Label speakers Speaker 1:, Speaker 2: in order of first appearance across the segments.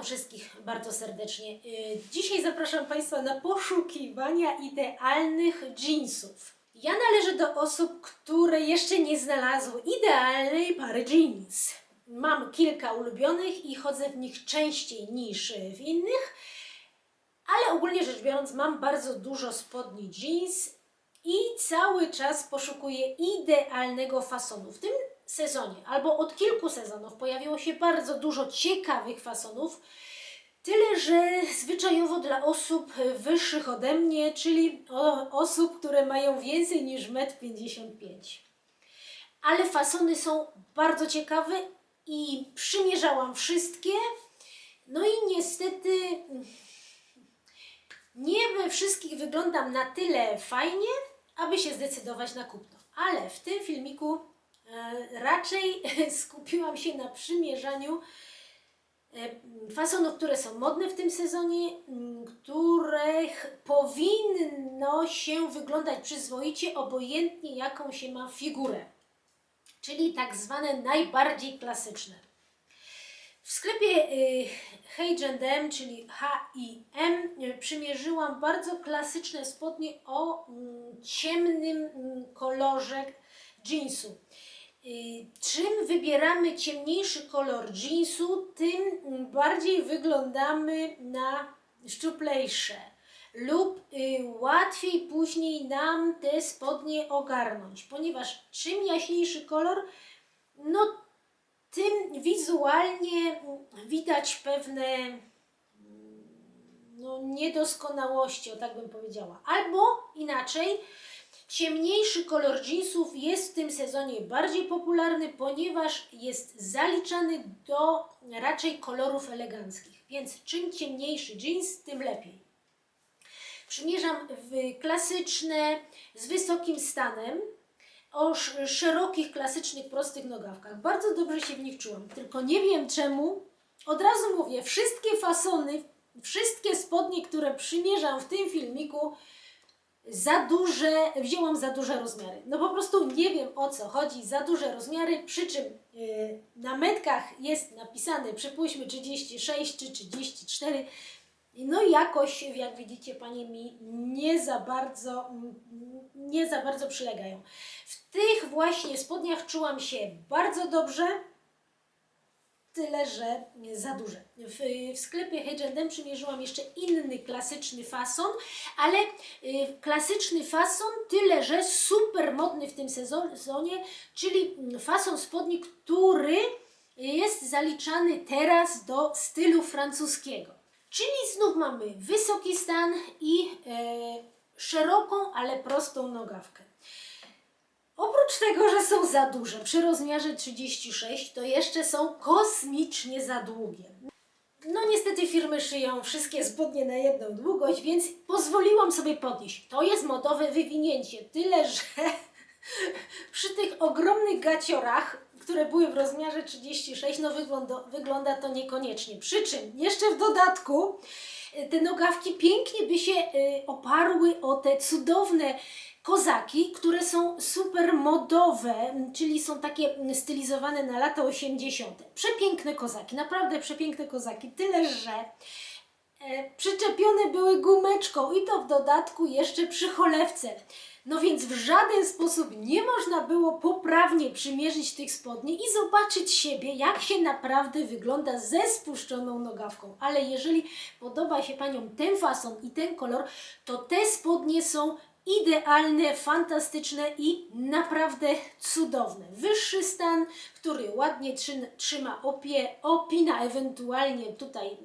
Speaker 1: Witam wszystkich bardzo serdecznie. Y, Dzisiaj zapraszam Państwa na poszukiwania idealnych jeansów. Ja należę do osób, które jeszcze nie znalazły idealnej pary jeans. Mam kilka ulubionych i chodzę w nich częściej niż w innych, ale ogólnie rzecz biorąc mam bardzo dużo spodni jeans i cały czas poszukuję idealnego fasonu. W tym sezonie, albo od kilku sezonów pojawiło się bardzo dużo ciekawych fasonów, tyle że zwyczajowo dla osób wyższych ode mnie, czyli osób, które mają więcej niż 1,55 m. Ale fasony są bardzo ciekawe i przymierzałam wszystkie. No i niestety nie we wszystkich wyglądam na tyle fajnie, aby się zdecydować na kupno. Ale w tym filmiku raczej skupiłam się na przymierzaniu e, fasonów, które są modne w tym sezonie, których powinno się wyglądać przyzwoicie, obojętnie jaką się ma figurę. Czyli tak zwane najbardziej klasyczne. W sklepie H&M, czyli H&M, przymierzyłam bardzo klasyczne spodnie o ciemnym kolorze jeansu. Y, Czym wybieramy ciemniejszy kolor jeansu, tym mm, bardziej wyglądamy na szczuplejsze lub y, łatwiej później nam te spodnie ogarnąć, ponieważ czym jaśniejszy kolor, no tym wizualnie widać pewne mm, no, niedoskonałości, o tak bym powiedziała. Albo inaczej, ciemniejszy kolor jeansów jest w tym sezonie bardziej popularny, ponieważ jest zaliczany do raczej kolorów eleganckich. Więc czym ciemniejszy jeans, tym lepiej. Przymierzam w klasyczne, z wysokim stanem, o sz- szerokich, klasycznych, prostych nogawkach. Bardzo dobrze się w nich czułam, tylko nie wiem czemu. Od razu mówię, wszystkie fasony, wszystkie spodnie, które przymierzam w tym filmiku, za duże, wzięłam za duże rozmiary. No po prostu nie wiem o co chodzi, za duże rozmiary, przy czym yy, na metkach jest napisane przypuśćmy 36 czy 34. No jakoś, jak widzicie, panie mi nie za bardzo, nie za bardzo przylegają. W tych właśnie spodniach czułam się bardzo dobrze, tyle że za duże. W, w sklepie H&M przymierzyłam jeszcze inny klasyczny fason, ale y, klasyczny fason tyle, że super modny w tym sezonie, czyli mm, fason spodni, który jest zaliczany teraz do stylu francuskiego. Czyli znów mamy wysoki stan i e, szeroką, ale prostą nogawkę. Oprócz tego, że są za duże, przy rozmiarze 36, to jeszcze są kosmicznie za długie. No niestety firmy szyją wszystkie spodnie na jedną długość, więc pozwoliłam sobie podnieść. To jest modowe wywinięcie, tyle że przy tych ogromnych gaciorach, które były w rozmiarze 36, no wygląda, wygląda to niekoniecznie. Przy czym jeszcze w dodatku y, te nogawki pięknie by się y, oparły o te cudowne kozaki, które są super modowe, czyli są takie stylizowane na lata 80. Przepiękne kozaki, naprawdę przepiękne kozaki, tyle że e, przyczepione były gumeczką i to w dodatku jeszcze przy cholewce. No więc w żaden sposób nie można było poprawnie przymierzyć tych spodni i zobaczyć siebie, jak się naprawdę wygląda ze spuszczoną nogawką. Ale jeżeli podoba się Paniom ten fason i ten kolor, to te spodnie są idealne, fantastyczne i naprawdę cudowne. Wyższy stan, który ładnie trzy, trzyma opie, opina ewentualnie tutaj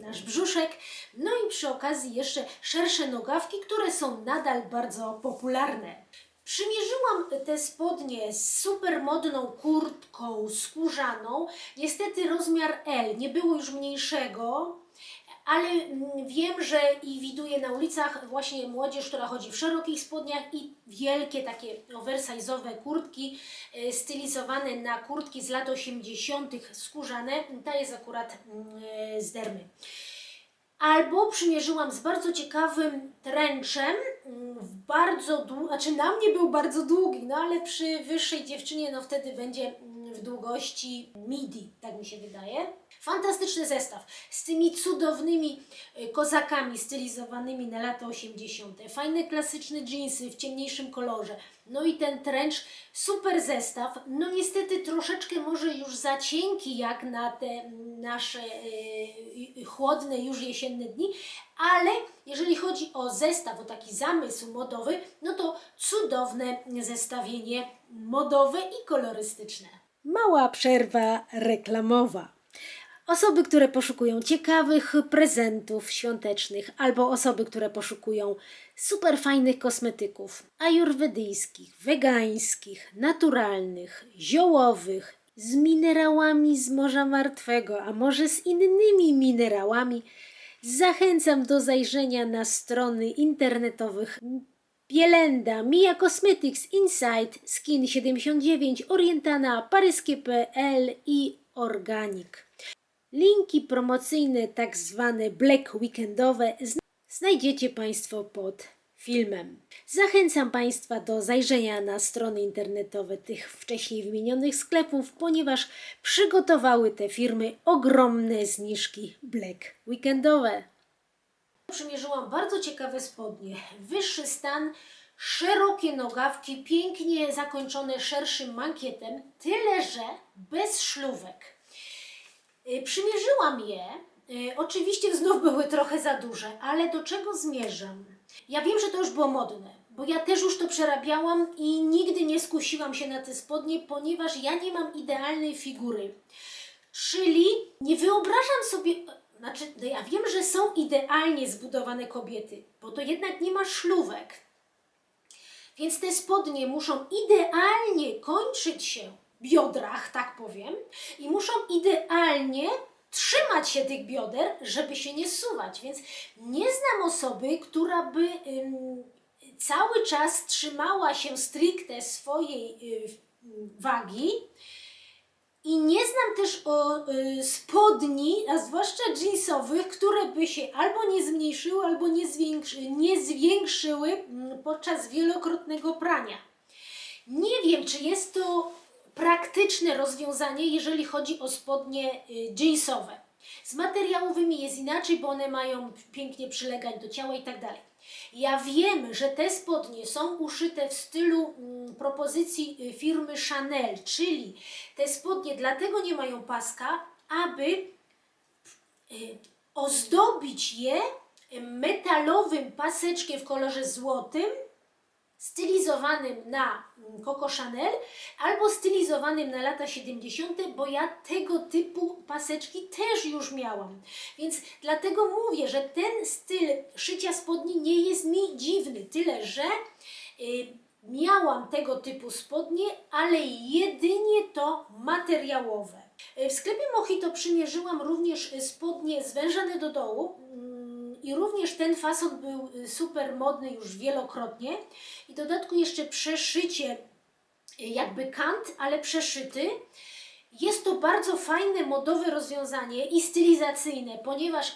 Speaker 1: nasz brzuszek. No i przy okazji jeszcze szersze nogawki, które są nadal bardzo popularne. Przymierzyłam te spodnie z super modną kurtką skórzaną. Niestety rozmiar L, nie było już mniejszego, ale mm, wiem, że i widuję na ulicach właśnie młodzież, która chodzi w szerokich spodniach i wielkie takie oversize'owe kurtki e, stylizowane na kurtki z lat 80. skórzane. Ta jest akurat mm, e, z dermy. Albo przymierzyłam z bardzo ciekawym trenczem, mm, w bardzo dłu- znaczy na mnie był bardzo długi, no ale przy wyższej dziewczynie, no wtedy będzie w długości midi, tak mi się wydaje. Fantastyczny zestaw z tymi cudownymi y, kozakami stylizowanymi na lata 80. Fajne klasyczne jeansy w ciemniejszym kolorze. No i ten trench, super zestaw. No niestety troszeczkę może już za cienki jak na te mm, nasze y, y, chłodne już jesienne dni, ale jeżeli chodzi o zestaw, o taki zamysł modowy, no to cudowne zestawienie modowe i kolorystyczne. Mała przerwa reklamowa. Osoby, które poszukują ciekawych prezentów świątecznych, albo osoby, które poszukują super fajnych kosmetyków ajurwedyjskich, wegańskich, naturalnych, ziołowych, z minerałami z Morza Martwego, a może z innymi minerałami, zachęcam do zajrzenia na strony internetowych Bielenda, Mia Cosmetics, Insight, Skin 79, Orientana, Paryskie.pl i Organic. Linki promocyjne, tak zwane Black Weekendowe, zna- znajdziecie Państwo pod filmem. Zachęcam Państwa do zajrzenia na strony internetowe tych wcześniej wymienionych sklepów, ponieważ przygotowały te firmy ogromne zniżki Black Weekendowe. Przymierzyłam bardzo ciekawe spodnie. Wyższy stan, szerokie nogawki, pięknie zakończone szerszym mankietem, tyle że bez szlówek. Y, Przymierzyłam je. Y, Oczywiście znów były trochę za duże, ale do czego zmierzam? Ja wiem, że to już było modne, bo ja też już to przerabiałam i nigdy nie skusiłam się na te spodnie, ponieważ ja nie mam idealnej figury. Czyli nie wyobrażam sobie, znaczy, no ja wiem, że są idealnie zbudowane kobiety, bo to jednak nie ma szlówek. Więc te spodnie muszą idealnie kończyć się w biodrach, tak powiem, i muszą idealnie trzymać się tych bioder, żeby się nie suwać. Więc nie znam osoby, która by ym, cały czas trzymała się stricte swojej y, wagi. I nie znam też o y, spodni, a zwłaszcza jeansowych, które by się albo nie zmniejszyły, albo nie, zwiększy, nie zwiększyły mm, podczas wielokrotnego prania. Nie wiem, czy jest to praktyczne rozwiązanie, jeżeli chodzi o spodnie y, jeansowe. Z materiałowymi jest inaczej, bo one mają pięknie przylegać do ciała i tak dalej. Ja wiem, że te spodnie są uszyte w stylu mm, propozycji y, firmy Chanel, czyli te spodnie dlatego nie mają paska, aby y, ozdobić je metalowym paseczkiem w kolorze złotym, stylizowanym na Coco Chanel albo stylizowanym na lata 70., bo ja tego typu paseczki też już miałam. Więc dlatego mówię, że ten styl szycia spodni nie jest mi dziwny, tyle że y, miałam tego typu spodnie, ale jedynie to materiałowe. Y, W sklepie Mojito przymierzyłam również spodnie zwężane do dołu, i również ten fason był y, super modny już wielokrotnie. I w dodatku jeszcze przeszycie, y, jakby kant, ale przeszyty. Jest to bardzo fajne, modowe rozwiązanie i stylizacyjne, ponieważ y,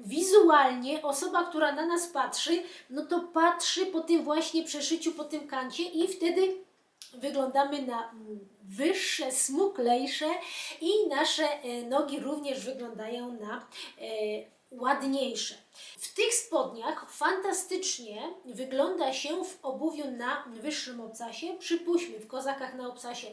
Speaker 1: wizualnie osoba, która na nas patrzy, no to patrzy po tym właśnie przeszyciu, po tym kancie i wtedy wyglądamy na mm, wyższe, smuklejsze i nasze nogi również wyglądają na ładniejsze. W tych spodniach fantastycznie wygląda się w obuwiu na wyższym obcasie, przypuśćmy w kozakach na obcasie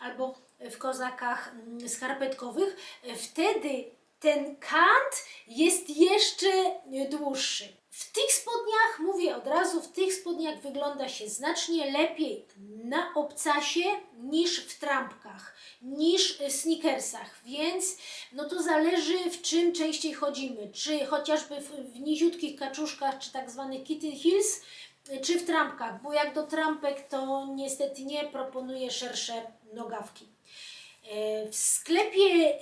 Speaker 1: albo w kozakach mm, skarpetkowych, wtedy ten kant jest jeszcze dłuższy. W tych spodniach, mówię od razu, w tych spodniach wygląda się znacznie lepiej na obcasie niż w trampkach, niż w sneakersach, więc no to zależy w czym częściej chodzimy, czy chociażby w, w niziutkich kaczuszkach, czy tak zwanych kitten heels, czy w trampkach, bo jak do trampek to niestety nie proponuję szersze nogawki. E, W sklepie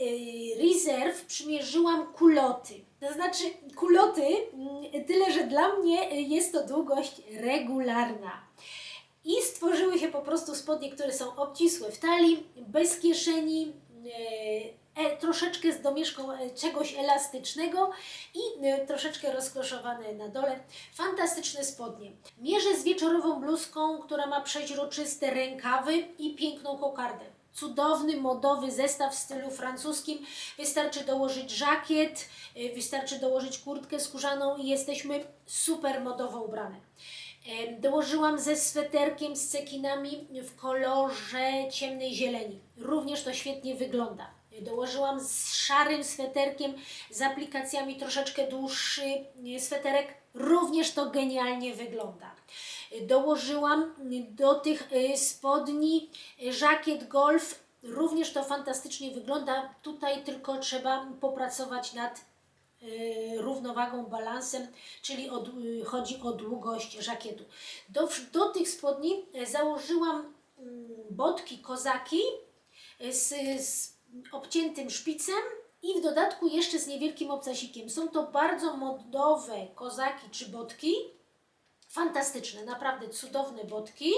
Speaker 1: Reserve przymierzyłam kuloty. To znaczy kuloty, mm, tyle że dla mnie jest to długość regularna. I stworzyły się po prostu spodnie, które są obcisłe w talii, bez kieszeni, e, e, troszeczkę z domieszką e, czegoś elastycznego i e, troszeczkę rozkloszowane na dole. Fantastyczne spodnie. Mierzę z wieczorową bluzką, która ma przeźroczyste rękawy i piękną kokardę. Cudowny, modowy zestaw w stylu francuskim. Wystarczy dołożyć żakiet, y, wystarczy dołożyć kurtkę skórzaną i jesteśmy super modowo ubrane. Dołożyłam ze sweterkiem z cekinami w kolorze ciemnej zieleni. Również to świetnie wygląda. Dołożyłam z szarym sweterkiem z aplikacjami troszeczkę dłuższy sweterek. Również to genialnie wygląda. Dołożyłam do tych e, spodni żakiet golf. Również to fantastycznie wygląda. Tutaj tylko trzeba popracować nad y, równowagą, balansem, czyli od, y, chodzi o długość żakietu. Do, do tych spodni założyłam mm, botki kozaki z, z obciętym szpicem i w dodatku jeszcze z niewielkim obcasikiem. Są to bardzo modowe kozaki czy botki. Fantastyczne, naprawdę cudowne botki.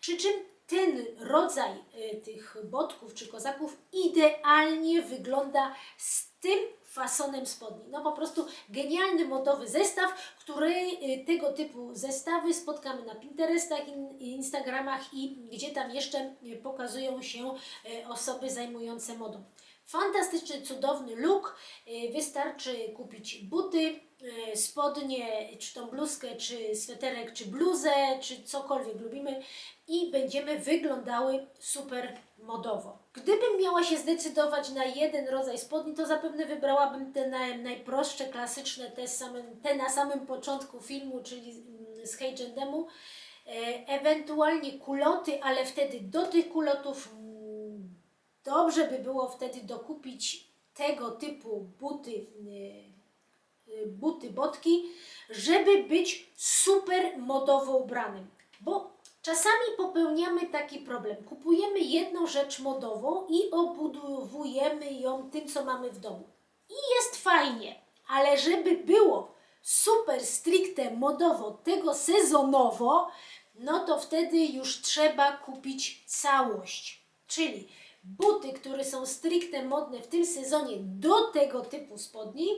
Speaker 1: Przy czym ten rodzaj y, tych botków czy kozaków idealnie wygląda z tym fasonem spodni. No po prostu genialny modowy zestaw, który y, tego typu zestawy spotkamy na Pinterestach, in, Instagramach i gdzie tam jeszcze y, pokazują się y, osoby zajmujące modą. Fantastyczny, cudowny look. Y, Wystarczy kupić buty, y, spodnie, czy tą bluzkę, czy sweterek, czy bluzę, czy cokolwiek lubimy i będziemy wyglądały super modowo. Gdybym miała się zdecydować na jeden rodzaj spodni, to zapewne wybrałabym te naj, najprostsze, klasyczne, te, te na samym początku filmu, czyli mm, z H&M-u. E, ewentualnie kuloty, ale wtedy do tych kulotów dobrze by było wtedy dokupić tego typu buty, y, y, buty, botki, żeby być super modowo ubranym. Bo czasami popełniamy taki problem. Kupujemy jedną rzecz modową i obudowujemy ją tym, co mamy w domu. I jest fajnie, ale żeby było super stricte modowo, tego sezonowo, no to wtedy już trzeba kupić całość. Czyli buty, które są stricte modne w tym sezonie do tego typu spodni,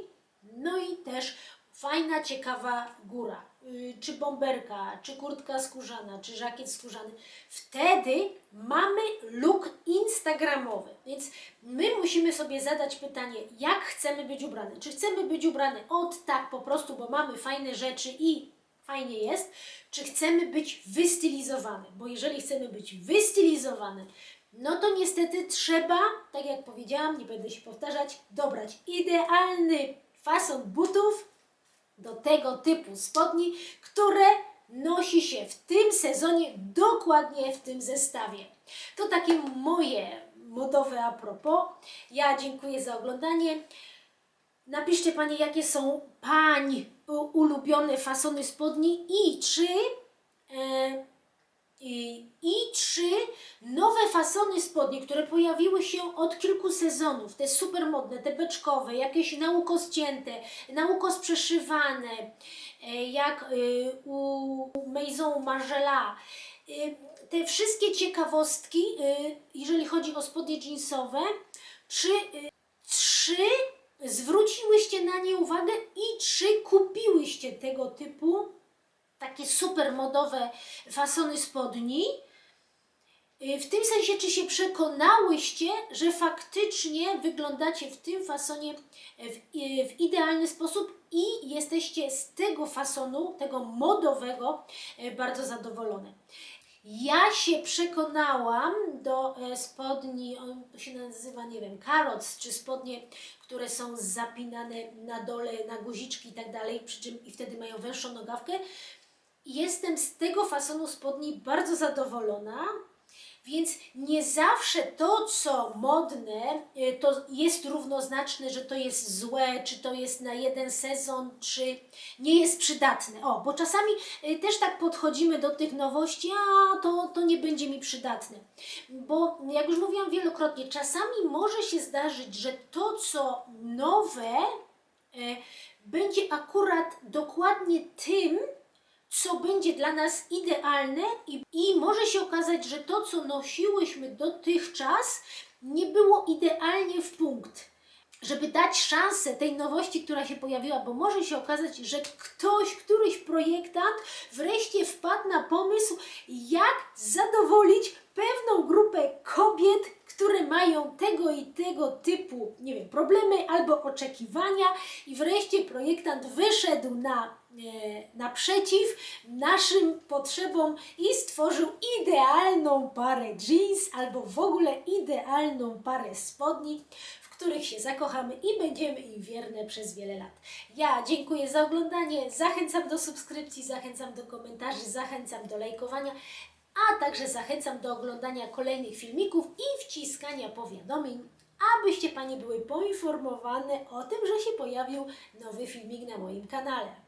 Speaker 1: no i też fajna, ciekawa góra, yy, czy bomberka, czy kurtka skórzana, czy żakiet skórzany. Wtedy mamy look instagramowy, więc my musimy sobie zadać pytanie, jak chcemy być ubrane. Czy chcemy być ubrane od tak po prostu, bo mamy fajne rzeczy i fajnie jest, czy chcemy być wystylizowane? Bo jeżeli chcemy być wystylizowane, no to niestety trzeba, tak jak powiedziałam, nie będę się powtarzać, dobrać idealny fason butów do tego typu spodni, które nosi się w tym sezonie dokładnie w tym zestawie. To takie moje modowe a propos. Ja dziękuję za oglądanie. Napiszcie Panie, jakie są Pań ulubione fasony spodni i czy e, i, i czy nowe fasony spodni, które pojawiły się od kilku sezonów, te super modne, te beczkowe, jakieś na uko zcięte, na uko sprzeszywane, e, jak y, u Maison Margiela, te wszystkie ciekawostki, jeżeli chodzi o spodnie jeansowe, czy, y, czy zwróciłyście na nie uwagę i czy kupiłyście tego typu takie super modowe fasony spodni. Y, W tym sensie, czy się przekonałyście, że faktycznie wyglądacie w tym fasonie e, w, i- w idealny sposób i jesteście z tego fasonu, tego modowego, bardzo zadowolone. Ja się przekonałam do e, spodni, on się nazywa, nie wiem, karoc, czy spodnie, które są zapinane na dole na guziczki i tak dalej, przy czym i wtedy mają węższą nogawkę. Jestem z tego fasonu spodni bardzo zadowolona, więc nie zawsze to, co modne, y, to jest równoznaczne, że to jest złe, czy to jest na jeden sezon, czy nie jest przydatne. O, bo czasami y, też tak podchodzimy do tych nowości, a to, to nie będzie mi przydatne. Bo jak już mówiłam wielokrotnie, czasami może się zdarzyć, że to, co nowe, e, będzie akurat dokładnie tym, co będzie dla nas idealne i, i może się okazać, że to, co nosiłyśmy dotychczas, nie było idealnie w punkt. Żeby dać szansę tej nowości, która się pojawiła, bo może się okazać, że ktoś, któryś projektant wreszcie wpadł na pomysł, jak zadowolić pewną grupę kobiet, które mają tego i tego typu, nie wiem, problemy albo oczekiwania. I wreszcie projektant wyszedł na, e, naprzeciw naszym potrzebom i stworzył idealną parę jeans albo w ogóle idealną parę spodni, których się zakochamy i będziemy im wierne przez wiele lat. Ja dziękuję za oglądanie, zachęcam do subskrypcji, zachęcam do komentarzy, zachęcam do lajkowania, a także zachęcam do oglądania kolejnych filmików i wciskania powiadomień, abyście Panie były poinformowane o tym, że się pojawił nowy filmik na moim kanale.